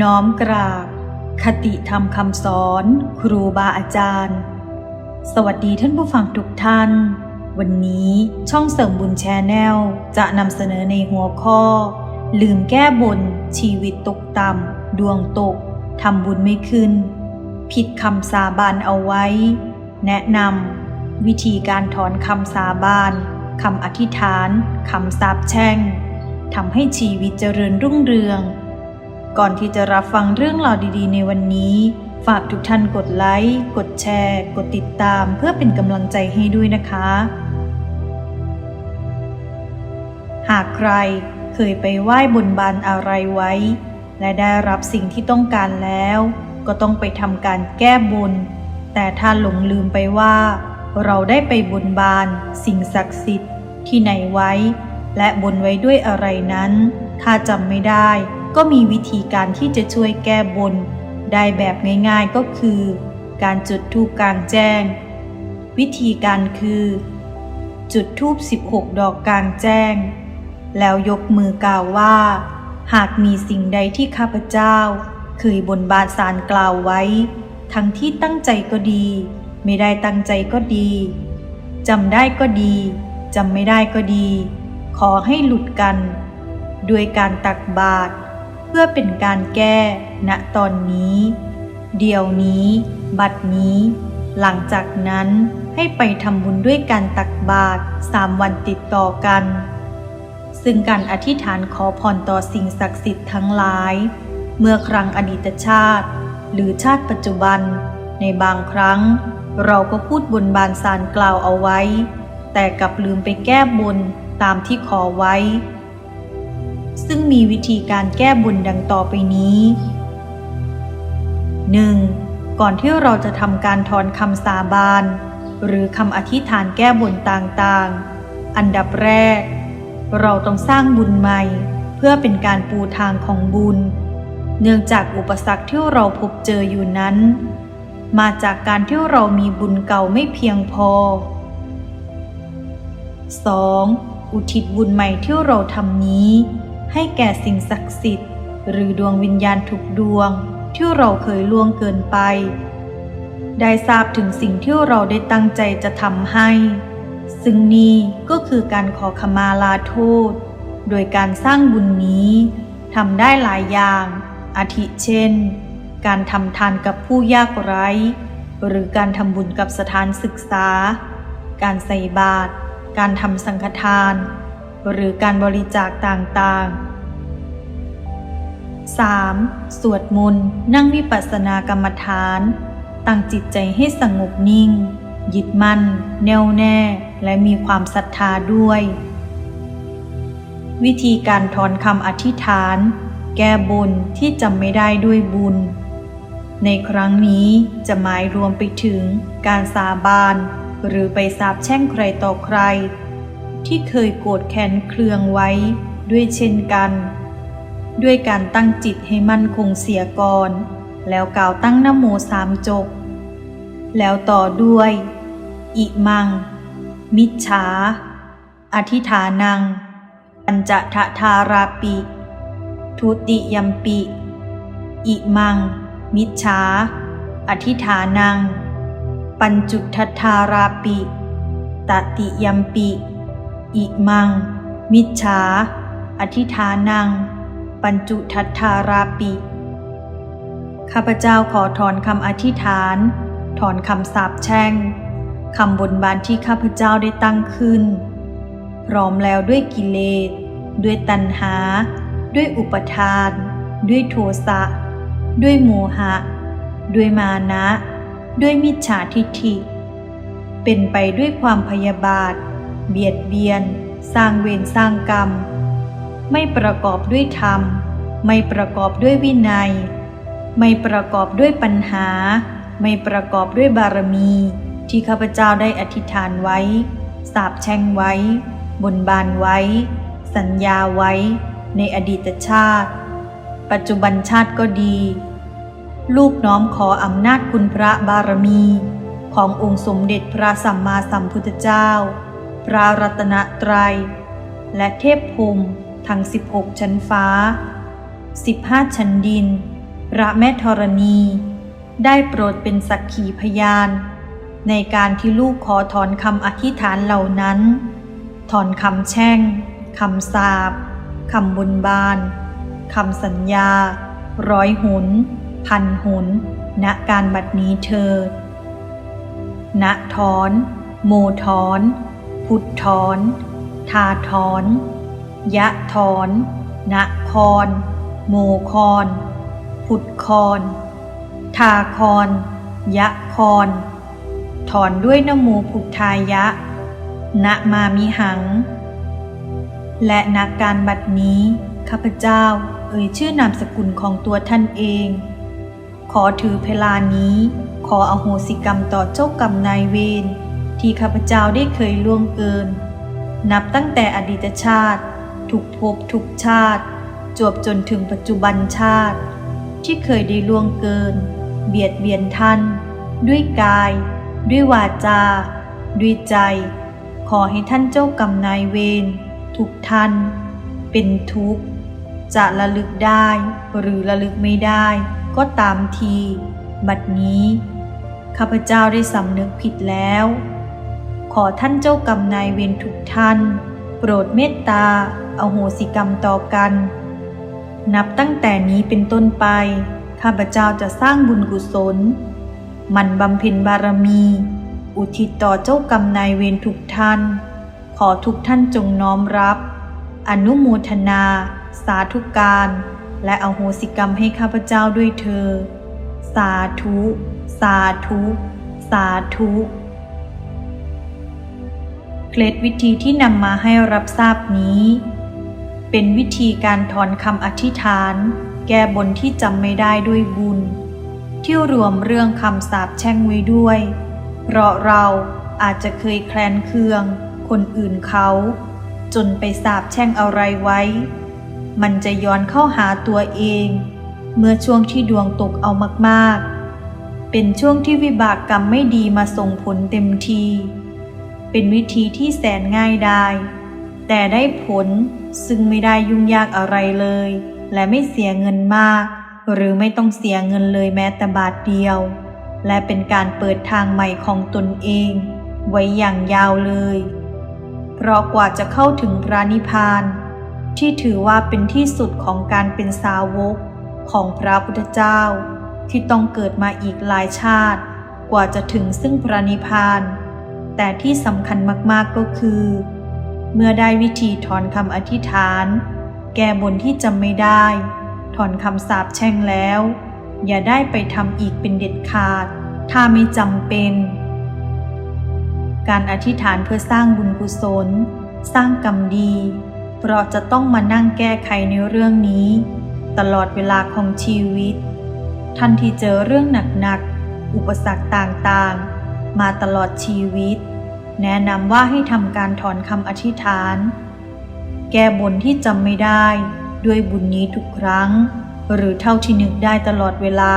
น้อมกราบ คติธรรมคำสอน ครูบาอาจารย์ สวัสดีท่านผู้ฟังทุกท่าน วันนี้ช่องเสริมบุญแชนแนลจะนำเสนอในหัวข้อ ลืมแก้บน ชีวิตตกต่ำดวงตกทำบุญไม่ขึ้น ผิดคำสาบานเอาไว้ แนะนำวิธีการถอนคำสาบานคำอธิษฐานคำสาปแช่งทำให้ชีวิตเจริญรุ่งเรือง ก่อนที่จะรับฟังเรื่องราวดีๆ ในวันนี้ ฝากทุกท่านกดไลค์ กดแชร์ กดติดตามเพื่อเป็นกำลังใจให้ด้วยนะคะ หากใครเคยไปไหว้บนบานอะไรไว้ และได้รับสิ่งที่ต้องการแล้ว ก็ต้องไปทำการแก้บน แต่ถ้าหลงลืมไปว่า เราได้ไปบนบานสิ่งศักดิ์สิทธิ์ที่ไหนไว้ และบนไว้ด้วยอะไรนั้น ถ้าจำไม่ได้ ก็มีวิธีการที่จะช่วยแก้บน ได้แบบง่ายๆก็คือ การจุดธูปกลางแจ้ง วิธีการคือ จุดธูป 16 ดอกกลางแจ้ง แล้วยกมือกล่าวว่า หากมีสิ่งใดที่ข้าพเจ้า เคยบนบานสารกล่าวไว้ ทั้งที่ตั้งใจก็ดี ไม่ได้ตั้งใจก็ดีจำได้ก็ดีจำไม่ได้ก็ดี ขอให้หลุดกัน ด้วยการตักบาตร พื่อเป็นการแก้ณตอนนี้ เดี๋ยวนี้ บัดนี้ หลังจากนั้นให้ไปทำบุญด้วยการตักบาตรสามวันติดต่อกัน ซึ่งการอธิษฐานขอพรต่อสิ่งศักดิ์สิทธิ์ทั้งหลาย เมื่อครั้งอดีตชาติ หรือชาติปัจจุบัน ในบางครั้ง เราก็พูดบนบานสารกล่าวเอาไว้ แต่กลับลืมไปแก้บนตามที่ขอไว้ ซึ่งมีวิธีการแก้บนดังต่อไปนี้ 1. ก่อนที่เราจะทำการถอนคำสาบาน หรือคำอธิษฐานแก้บนต่างๆ อันดับแรก เราต้องสร้างบุญใหม่ เพื่อเป็นการปูทางของบุญ เนื่องจากอุปสรรคที่เราพบเจออยู่นั้น มาจากการที่เรามีบุญเก่าไม่เพียงพอ 2. อุทิศบุญใหม่ที่เราทำนี้ ให้แก่สิ่งศักดิ์สิทธิ์ หรือดวงวิญญาณทุกดวงที่เราเคยล่วงเกินไป ได้ทราบถึงสิ่งที่เราได้ตั้งใจจะทำให้ ซึ่งนี่ก็คือการขอขมาลาโทษ โดยการสร้างบุญนี้ทำได้หลายอย่าง อาทิเช่น การทำทานกับผู้ยากไร้ หรือการทำบุญกับสถานศึกษา การใส่บาตร การทำสังฆทาน หรือการบริจาคต่างๆ 3. สวดมนต์นั่งวิปัสสนากรรมฐาน ตั้งจิตใจให้สงบนิ่ง ยึดมั่น แน่วแน่ และมีความศรัทธาด้วย วิธีการถอนคำอธิษฐาน แก้บนที่จำไม่ได้ด้วยบุญ ในครั้งนี้จะหมายรวมไปถึงการสาบานหรือไปสาบแช่งใครต่อใคร ที่เคยโกรธแค้นเครืองไว้ด้วยเช่นกัน ด้วยการตั้งจิตให้มั่นคงเสียก่อน แล้วกล่าวตั้งนโมสามจบ แล้วต่อด้วย อิมัง มิจฉา อธิฐานัง ปัญจทะทาราปิ ทุติยัมปิ อิมัง มิจฉา อธิฐานัง ปัญจุทัทธาราปิ ตติยัมปิ อิมัง มิจฉา อธิฐานัง ปัญจุทัทธาราปิ ข้าพเจ้าขอถอนคำอธิษฐาน ถอนคำสาปแช่งคำบนบานที่ข้าพเจ้าได้ตั้งขึ้น พร้อมแล้วด้วยกิเลส ด้วยตัณหา ด้วยอุปทาน ด้วยโทสะ ด้วยโมหะ ด้วยมานะ ด้วยมิจฉาทิฏฐิ เป็นไปด้วยความพยาบาท เบียดเบียน สร้างเวรสร้างกรรม ไม่ประกอบด้วยธรรม ไม่ประกอบด้วยวินัย ไม่ประกอบด้วยปัญหา ไม่ประกอบด้วยบารมีที่ข้าพเจ้าได้อธิษฐานไว้ สาบแช่งไว้ บนบานไว้ สัญญาไว้ ในอดีตชาติ ปัจจุบันชาติก็ดี ลูกน้อมขออำนาจคุณพระบารมี ขององค์สมเด็จพระสัมมาสัมพุทธเจ้า พระรัตนตรัย และเทพพรหมทั้ง 16 ชั้นฟ้า 15 ชั้นดิน พระแม่ธรณี ได้โปรดเป็นสักขีพยาน ในการที่ลูกขอถอนคำอธิษฐานเหล่านั้น ถอนคำแช่งคำสาปคำบนบานคำสัญญา ร้อยหุน พันหุน ณการบัดนี้เถิดณถอน โมถอน พุทธถอนทาถอนยะถอนณคอนโมคอนพุทคอนทาคอนยะคอนถอนด้วยนโมพุทธายะ ณมามิหัง และนักการบัดนี้ ข้าพเจ้าเอ่ยชื่อนามสกุลของตัวท่านเอง ขอถือเพลานี้ ขออโหสิกรรมต่อเจ้ากรรมนายเวร ที่ข้าพเจ้าได้เคยล่วงเกิน นับตั้งแต่อดีตชาติ ทุกภพทุกชาติ จวบจนถึงปัจจุบันชาติ ที่เคยได้ล่วงเกิน เบียดเบียนท่าน ด้วยกาย ด้วยวาจา ด้วยใจ ขอให้ท่านเจ้ากรรมนายเวรทุกท่าน เป็นทุกข์ จะระลึกได้หรือระลึกไม่ได้ ก็ตามที บัดนี้ข้าพเจ้าได้สำนึกผิดแล้ว ขอท่านเจ้ากรรมนายเวรทุกท่าน โปรดเมตตาเอาโหสิกรรมต่อกัน นับตั้งแต่นี้เป็นต้นไป ข้าพเจ้าจะสร้างบุญกุศล มันบำเพ็ญบารมี อุทิศต่อเจ้ากรรมนายเวรทุกท่าน ขอทุกท่านจงน้อมรับ อนุโมทนา สาธุการ และอโหสิกรรมให้ข้าพเจ้าด้วยเธอ สาธุ สาธุ สาธุ เคล็ดวิธีที่นำมาให้รับทราบนี้ เป็นวิธีการถอนคำอธิษฐาน แก้บนที่จำไม่ได้ด้วยบุญ ที่รวมเรื่องคำสาปแช่งไว้ด้วย เพราะเราอาจจะเคยแคลนเคือง คนอื่นเขา จนไปสาปแช่งอะไรไว้ มันจะย้อนเข้าหาตัวเอง เมื่อช่วงที่ดวงตกเอามากๆ เป็นช่วงที่วิบากกรรมไม่ดีมาส่งผลเต็มที เป็นวิธีที่แสนง่ายได้แต่ได้ผลซึ่งไม่ได้ยุ่งยากอะไรเลย และไม่เสียเงินมาก หรือไม่ต้องเสียเงินเลยแม้แต่บาทเดียว และเป็นการเปิดทางใหม่ของตนเอง ไว้อย่างยาวเลย เพราะกว่าจะเข้าถึงพระนิพพาน ที่ถือว่าเป็นที่สุดของการเป็นสาวกของพระพุทธเจ้า ที่ต้องเกิดมาอีกหลายชาติ กว่าจะถึงซึ่งพระนิพพาน แต่ที่สำคัญมากๆก็คือ เมื่อได้วิธีถอนคำอธิษฐาน แก้บนที่จำไม่ได้ ถอนคำสาปแช่งแล้ว อย่าได้ไปทำอีกเป็นเด็ดขาด ถ้าไม่จำเป็น การอธิษฐานเพื่อสร้างบุญกุศล สร้างกรรมดี เพราะจะต้องมานั่งแก้ไขในเรื่องนี้ ตลอดเวลาของชีวิต ท่านที่เจอเรื่องหนักๆ อุปสรรคต่างๆ มาตลอดชีวิต แนะนำว่าให้ทำการถอนคำอธิษฐาน แก้บนที่จำไม่ได้ด้วยบุญนี้ทุกครั้ง หรือเท่าที่นึกได้ตลอดเวลา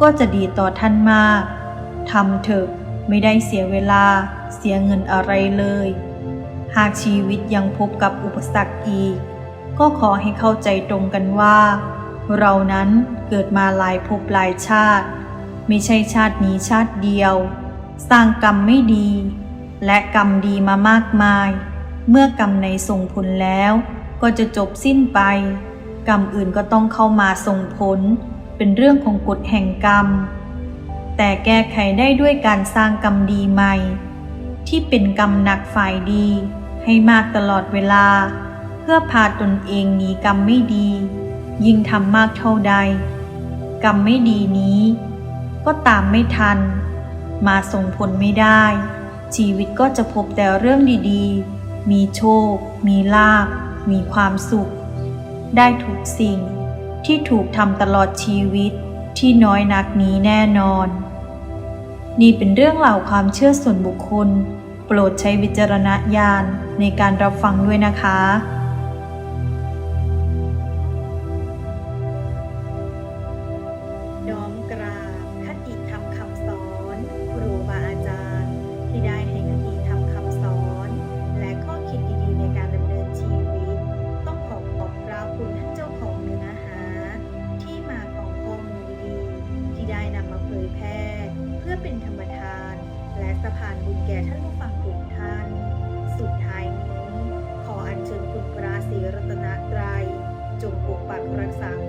ก็จะดีต่อท่านมากทำเถอะไม่ได้เสียเวลา เสียเงินอะไรเลย หากชีวิตยังพบกับอุปสรรคอีก ก็ขอให้เข้าใจตรงกันว่า เรานั้นเกิดมาหลายภพหลายชาติ ไม่ใช่ชาตินี้ชาติเดียว สร้างกรรมไม่ดี และกรรมดีมามากมาย เมื่อกรรมในส่งผลแล้ว ก็จะจบสิ้นไป กรรมอื่นก็ต้องเข้ามาส่งผล เป็นเรื่องของกฎแห่งกรรม แต่แก้ไขได้ด้วยการสร้างกรรมดีใหม่ ที่เป็นกรรมหนักฝ่ายดี ให้มากตลอดเวลา เพื่อพาตนเองหนีกรรมไม่ดี ยิ่งทำมากเท่าใด กรรมไม่ดีนี้ ก็ตามไม่ทัน มาส่งผลไม่ได้ ชีวิตก็จะพบแต่เรื่องดีๆ มีโชค มีลาภมีความสุข ได้ทุกสิ่งที่ถูกทำตลอดชีวิตที่น้อยนักนี้แน่นอน นี่เป็นเรื่องเล่าความเชื่อส่วนบุคคล โปรดใช้วิจารณญาณในการรับฟังด้วยนะคะ สาม